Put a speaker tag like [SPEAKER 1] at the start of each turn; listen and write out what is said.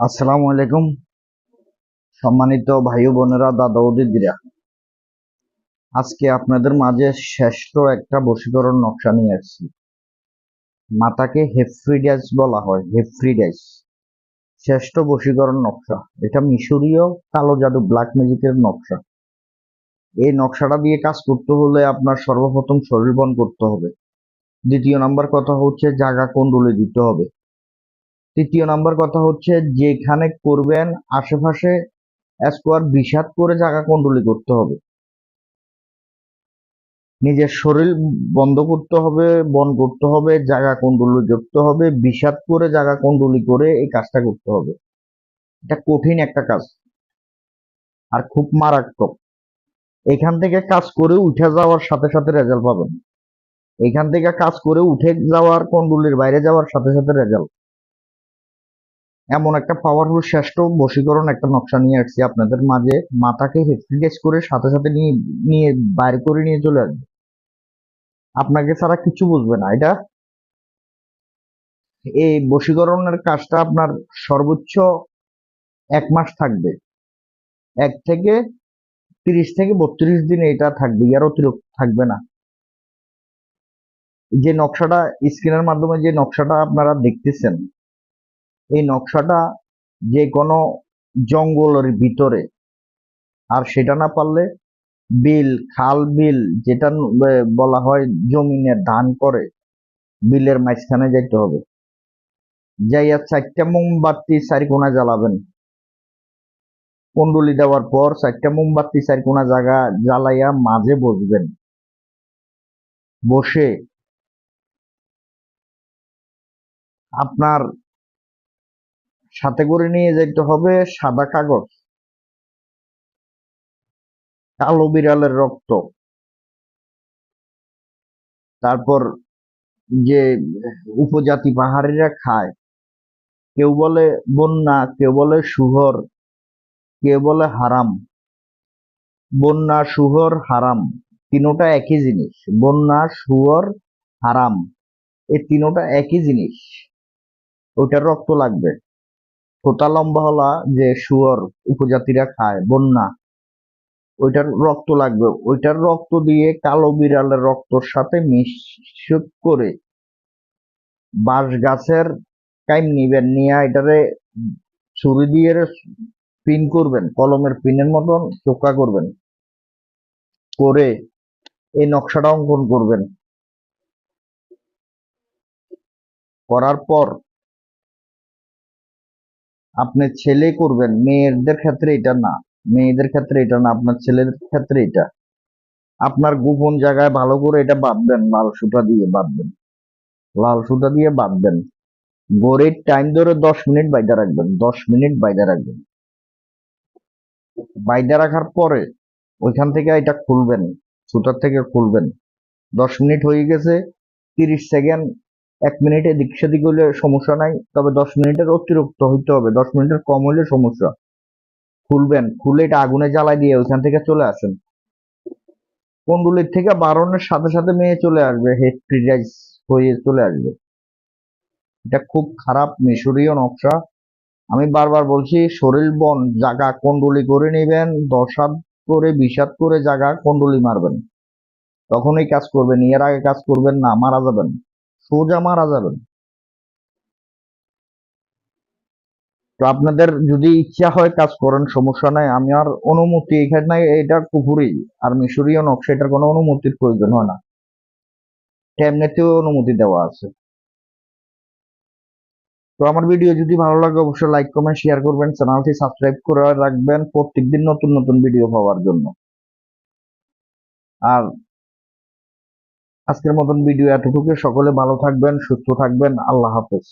[SPEAKER 1] আসসালামু আলাইকুম। সম্মানিত ভাই বোনেরা দাদা ও দিদিরা আজকে আপনাদের মাঝে শ্রেষ্ঠ একটা বশীকরণ নকশা নিয়ে আসছি। মাতাকে হেফ্রিডাইস বলা হয়, হেফ্রিডাইস। শ্রেষ্ঠ বশীকরণ নকশা। এটা মিশরীয় কালো জাদু ব্ল্যাক ম্যাজিকের নকশা। এই নকশাটা দিয়ে কাজ করতে হলে আপনার সর্বপ্রথম শরীর বন করতে হবে। দ্বিতীয় নাম্বার কথা হচ্ছে জাগা কুণ্ডলে দিতে হবে। তৃতীয় নাম্বার কথা হচ্ছে যেখানে করবেন আশেপাশে স্কোয়ার বিষাদ করে জায়গা কুণ্ডলি করতে হবে। নিজের শরীর বন্ধ করতে হবে, বন করতে হবে, জায়গা কুণ্ডলি করতে হবে, বিষাদ করে জায়গা কুণ্ডলি করে এই কাজটা করতে হবে। এটা কঠিন একটা কাজ আর খুব মারাত্মক। এখান থেকে কাজ করে উঠে যাওয়ার সাথে সাথে রেজাল্ট পাবেন। এখান থেকে কাজ করে উঠে যাওয়ার কুণ্ডলির বাইরে যাওয়ার সাথে সাথে রেজাল্ট এমন একটা পাওয়ারফুল শ্রেষ্ঠ বশীকরণ একটা নকশা নিয়ে আসছি আপনাদের মাঝে। মাথাকে হেফ্রিডেজ করে সাথে সাথে নিয়ে নিয়ে বাইর করে নিয়ে চলে আসবে। আপনাকে ছাড়া কিছু বুঝবে না। এটা এই বশীকরণের কাজটা আপনার সর্বোচ্চ এক মাস থাকবে। এক থেকে তিরিশ থেকে বত্রিশ দিন এটা থাকবে আর অতিরিক্ত থাকবে না। যে নকশাটা স্ক্রিনের মাধ্যমে যে নকশাটা আপনারা দেখতেছেন এই নকশাটা যে কোনো জঙ্গলের ভিতরে। আর সেটা না পারলে বিল, খাল বিল যেটা বলা হয় জমিনে ধান করে, বিলের মাঝখানে যাইতে হবে। যাইয়া চারটা মোমবাতি চারি কোনা জ্বালাবেন। কুণ্ডলি দেওয়ার পর চারটা মোমবাতি চারি কোনা জায়গা জ্বালাইয়া মাঝে বসবেন। বসে আপনার সাথে করে নিয়ে যেতে হবে সাদা কাগজ। কালো বিড়ালের রক্ত। তারপর যে উপজাতি পাহাড়িরা খায়, কেউ বলে বন্যা, কেউ বলে সুহর কেউ বলে হারাম। বন্যা সুহর হারাম তিনোটা একই জিনিস। বন্যা সুহর হারাম এই তিনোটা একই জিনিস। ওইটার রক্ত লাগবে। ফোতা লম্বা হলা যে শুয়োর উপজাতিরা খায়, বন্যা, ওইটার রক্ত লাগবে। ওইটার রক্ত দিয়ে কালো বিড়ালের রক্তর সাথে মিশ করে বাঁশ গাছের কাইম নিবেন, নিয়ে এটারে ছুরি দিয়ে পিন করবেন, কলমের পিনের মতন চোখা করবেন, করে এই নকশাটা অঙ্কন করবেন। করার পর আপনি ছেলে করবেন, মেয়েদের ক্ষেত্রে এটা না। মেয়েদের ক্ষেত্রে এটা না, আপনার ছেলেদের ক্ষেত্রে এটা। আপনার গোপন জায়গায় ভালো করে এটা বাঁধবেন, লাল সুতা দিয়ে বাঁধবেন। লাল সুতা দিয়ে বাঁধবেন। গড়ের টাইম ধরে দশ মিনিট বাইদা রাখবেন, দশ মিনিট বাইদা রাখবেন। বাইদা রাখার পরে ওইখান থেকে এটা খুলবেন, সুতার থেকে খুলবেন। দশ মিনিট হয়ে গেছে, তিরিশ সেকেন্ড এক মিনিটে এদিক সেদিক হলে সমস্যা নাই, তবে দশ মিনিটের অতিরিক্ত হইতে হবে, দশ মিনিটের কম হলে সমস্যা। খুলবেন, খুলে এটা আগুনে জ্বালাই দিয়ে ওইখান থেকে চলে আসেন। কুণ্ডুলির থেকে বারণের সাথে সাথে মেয়ে চলে আসবে হেড্রিডাইজ হয়ে চলে আসবে। এটা খুব খারাপ, মিশরীয় নকশা। আমি বারবার বলছি, শরীর বন, জাগা কন্ডুলি করে নেবেন, দশ হাত করে হাত করে জাগা কন্ডুলি মারবেন। তখনই কাজ করবেন, এর আগে কাজ করবেন না, মারা যাবেন। সোজা মারা যাবেন। তো আপনাদের যদি ইচ্ছা হয় কাজ করেন, সমস্যা নাই। আমি আর অনুমতি এখানে এটা কুপুরি আর মিশরীয় নকশা, এটার কোনো অনুমতির প্রয়োজন হয় না। এমনিতেও অনুমতি দেওয়া আছে। তো আমার ভিডিও যদি ভালো লাগে, অবশ্যই লাইক কমেন্ট শেয়ার করবেন। চ্যানেলটি সাবস্ক্রাইব করে রাখবেন। প্রত্যেকদিন নতুন নতুন ভিডিও পাওয়ার জন্য। আর আজকের মতন ভিডিও এতটুকু সকলে ভালো থাকবেন সুস্থ থাকবেন। আল্লাহ হাফেজ।